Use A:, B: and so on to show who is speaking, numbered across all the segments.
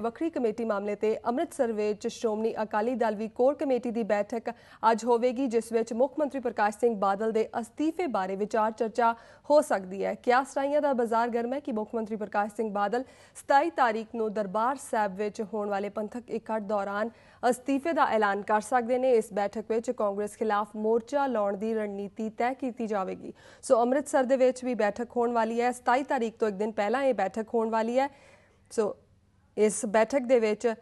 A: ਵੱਖਰੀ ਕਮੇਟੀ ਮਾਮਲੇ ਤੇ ਅੰਮ੍ਰਿਤਸਰ ਵਿੱਚ ਸ਼੍ਰੋਮਣੀ ਅਕਾਲੀ ਦਲ ਵੀ ਕੋਰ ਕਮੇਟੀ ਦੀ ਬੈਠਕ ਅੱਜ ਹੋਵੇਗੀ, ਜਿਸ ਵਿੱਚ ਮੁੱਖ ਮੰਤਰੀ ਪ੍ਰਕਾਸ਼ ਸਿੰਘ ਬਾਦਲ ਦੇ ਅਸਤੀਫੇ ਬਾਰੇ ਵਿਚਾਰ ਚਰਚਾ ਹੋ ਸਕਦੀ ਹੈ। ਕਿਆਸ ਰਾਈਆਂ ਦਾ ਬਾਜ਼ਾਰ ਗਰਮ ਹੈ ਕਿ ਮੁੱਖ ਮੰਤਰੀ ਪ੍ਰਕਾਸ਼ ਸਿੰਘ ਬਾਦਲ 27 ਤਾਰੀਖ ਨੂੰ ਦਰਬਾਰ ਸਾਹਿਬ ਵਿੱਚ ਹੋਣ ਵਾਲੇ ਪੰਥਕ ਇਕੱਠ ਦੌਰਾਨ ਅਸਤੀਫੇ ਦਾ ਐਲਾਨ ਕਰ ਸਕਦੇ ਨੇ। ਇਸ ਬੈਠਕ ਵਿੱਚ ਕਾਂਗਰਸ ਖਿਲਾਫ ਮੋਰਚਾ ਲਾਉਣ ਦੀ ਰਣਨੀਤੀ ਤੈਅ ਕੀਤੀ ਜਾਵੇਗੀ। ਸੋ ਅੰਮ੍ਰਿਤਸਰ ਦੇ ਵਿੱਚ ਵੀ ਬੈਠਕ ਹੋਣ ਵਾਲੀ ਹੈ। 27 ਤਾਰੀਖ ਤੋਂ ਇੱਕ ਦਿਨ ਪਹਿਲਾਂ ਇਹ ਬੈਠਕ ਹੋਣ ਵਾਲੀ ਹੈ। ਸੋ ਇਸ ਬੈਠਕ ਦੇ ਵਿੱਚ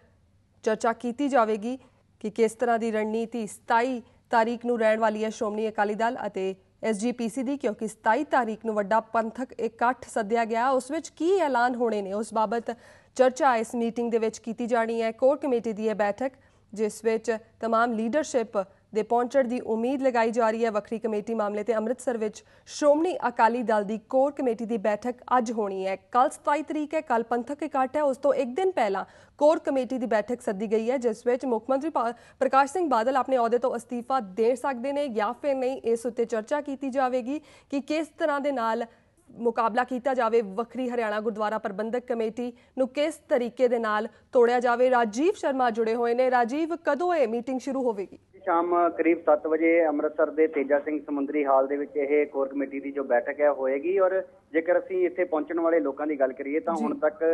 A: ਚਰਚਾ ਕੀਤੀ ਜਾਵੇਗੀ ਕਿ ਕਿਸ ਤਰ੍ਹਾਂ ਦੀ ਰਣਨੀਤੀ 27 ਤਾਰੀਖ ਨੂੰ ਰਹਿਣ ਵਾਲੀ ਹੈ ਸ਼੍ਰੋਮਣੀ ਅਕਾਲੀ ਦਲ ਅਤੇ ਐਸਜੀਪੀਸੀ ਦੀ ਕਿਉਂਕਿ 27 ਤਾਰੀਖ ਨੂੰ ਵੱਡਾ ਪੰਥਕ ਇਕੱਠ ਸੱਦਿਆ ਗਿਆ ਉਸ ਵਿੱਚ ਕੀ ਐਲਾਨ ਹੋਣੇ ਨੇ ਉਸ ਬਾਬਤ ਚਰਚਾ ਇਸ ਮੀਟਿੰਗ ਦੇ ਵਿੱਚ ਕੀਤੀ ਜਾਣੀ ਹੈ ਕੋਰ ਕਮੇਟੀ ਦੀ ਇਹ ਬੈਠਕ ਜਿਸ ਵਿੱਚ तमाम ਲੀਡਰਸ਼ਿਪ ਦੇ ਪਹੁੰਚਣ ਦੀ ਉਮੀਦ ਲਗਾਈ ਜਾ ਰਹੀ ਹੈ। ਵੱਖਰੀ ਕਮੇਟੀ ਮਾਮਲੇ ਤੇ ਅੰਮ੍ਰਿਤਸਰ ਵਿੱਚ ਸ਼੍ਰੋਮਣੀ ਅਕਾਲੀ ਦਲ ਦੀ ਕੋਰ ਕਮੇਟੀ ਦੀ ਬੈਠਕ ਅੱਜ ਹੋਣੀ ਹੈ। ਕੱਲ 27 ਤਰੀਕ ਹੈ ਕੱਲ ਪੰਥਕ ਇਕੱਠ ਹੈ। ਉਸ ਤੋਂ ਇੱਕ ਦਿਨ ਪਹਿਲਾਂ ਕੋਰ ਕਮੇਟੀ ਦੀ ਬੈਠਕ ਸੱਦੀ ਗਈ ਹੈ, ਜਿਸ ਵਿੱਚ ਮੁੱਖ ਮੰਤਰੀ ਪਾ- ਪ੍ਰਕਾਸ਼ ਸਿੰਘ ਬਾਦਲ ਆਪਣੇ ਅਹੁਦੇ ਤੋਂ ਅਸਤੀਫਾ ਦੇ ਸਕਦੇ ਨੇ ਜਾਂ ਫਿਰ ਨਹੀਂ, ਇਸ ਉੱਤੇ ਚਰਚਾ ਕੀਤੀ ਜਾਵੇਗੀ ਕਿ ਕਿਸ ਤਰ੍ਹਾਂ ਦੇ ਨਾਲ ਮੁਕਾਬਲਾ ਕੀਤਾ ਜਾਵੇ। ਵੱਖਰੀ ਹਰਿਆਣਾ ਗੁਰਦੁਆਰਾ ਪ੍ਰਬੰਧਕ ਕਮੇਟੀ ਨੂੰ ਕਿਸ ਤਰੀਕੇ ਦੇ ਨਾਲ ਤੋੜਿਆ ਜਾਵੇ। ਰਾਜੀਵ ਸ਼ਰਮਾ ਜੁੜੇ ਹੋਏ ਨੇ। ਰਾਜੀਵ, ਕਦੋਂ ਇਹ ਮੀਟਿੰਗ ਸ਼ੁਰੂ ਹੋਵੇਗੀ?
B: ਸ਼ਾਮ ਕਰੀਬ 7 ਵਜੇ ਅੰਮ੍ਰਿਤਸਰ ਦੇ ਤੇਜਾ ਸਿੰਘ ਸਮੁੰਦਰੀ ਹਾਲ ਦੇ ਵਿੱਚ ਇਹ ਕੋਰ ਕਮੇਟੀ ਦੀ ਜੋ ਬੈਠਕ ਹੈ ਹੋਏਗੀ। ਔਰ ਜੇਕਰ ਅਸੀਂ ਇੱਥੇ ਪਹੁੰਚਣ ਵਾਲੇ ਲੋਕਾਂ ਦੀ ਗੱਲ ਕਰੀਏ ਤਾਂ ਹੁਣ ਤੱਕ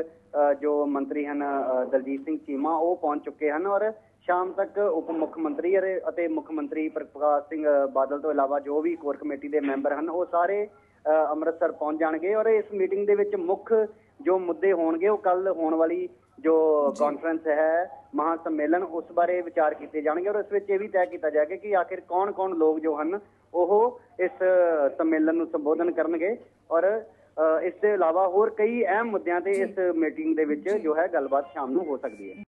B: ਜੋ ਮੰਤਰੀ ਹਨ ਦਲਜੀਤ ਸਿੰਘ ਚੀਮਾ ਉਹ ਪਹੁੰਚ ਚੁੱਕੇ ਹਨ। ਔਰ ਸ਼ਾਮ ਤੱਕ ਉਪ ਮੁੱਖ ਮੰਤਰੀ ਅਤੇ ਮੁੱਖ ਮੰਤਰੀ ਪ੍ਰਕਾਸ਼ ਸਿੰਘ ਬਾਦਲ ਤੋਂ ਇਲਾਵਾ ਜੋ ਵੀ ਕੋਰ ਕਮੇਟੀ ਦੇ ਮੈਂਬਰ ਹਨ ਉਹ ਸਾਰੇ ਅੰਮ੍ਰਿਤਸਰ ਪਹੁੰਚ ਜਾਣਗੇ। ਔਰ ਇਸ ਮੀਟਿੰਗ ਦੇ ਵਿੱਚ ਮੁੱਖ ਜੋ ਮੁੱਦੇ ਹੋਣਗੇ ਉਹ ਕੱਲ ਹੋਣ ਵਾਲੀ ਜੋ ਕਾਨਫਰੰਸ ਹੈ ਮਹਾ ਸੰਮੇਲਨ ਉਸ ਬਾਰੇ ਵਿਚਾਰ ਕੀਤੇ ਜਾਣਗੇ ਔਰ ਇਸ ਵਿੱਚ ਇਹ ਵੀ ਤੈਅ ਕੀਤਾ ਜਾਏਗਾ ਕਿ ਆਖਿਰ ਕੌਣ-ਕੌਣ ਲੋਕ ਜੋ ਹਨ ਉਹ ਇਸ ਸੰਮੇਲਨ ਨੂੰ ਸੰਬੋਧਨ ਕਰਨਗੇ ਔਰ ਇਸ ਦੇ ਇਲਾਵਾ ਹੋਰ ਕਈ ਅਹਿਮ ਮੁੱਦਿਆਂ ਤੇ ਇਸ ਮੀਟਿੰਗ ਦੇ ਵਿੱਚ ਜੋ ਹੈ ਗੱਲਬਾਤ ਸ਼ਾਮ ਨੂੰ ਹੋ ਸਕਦੀ ਹੈ।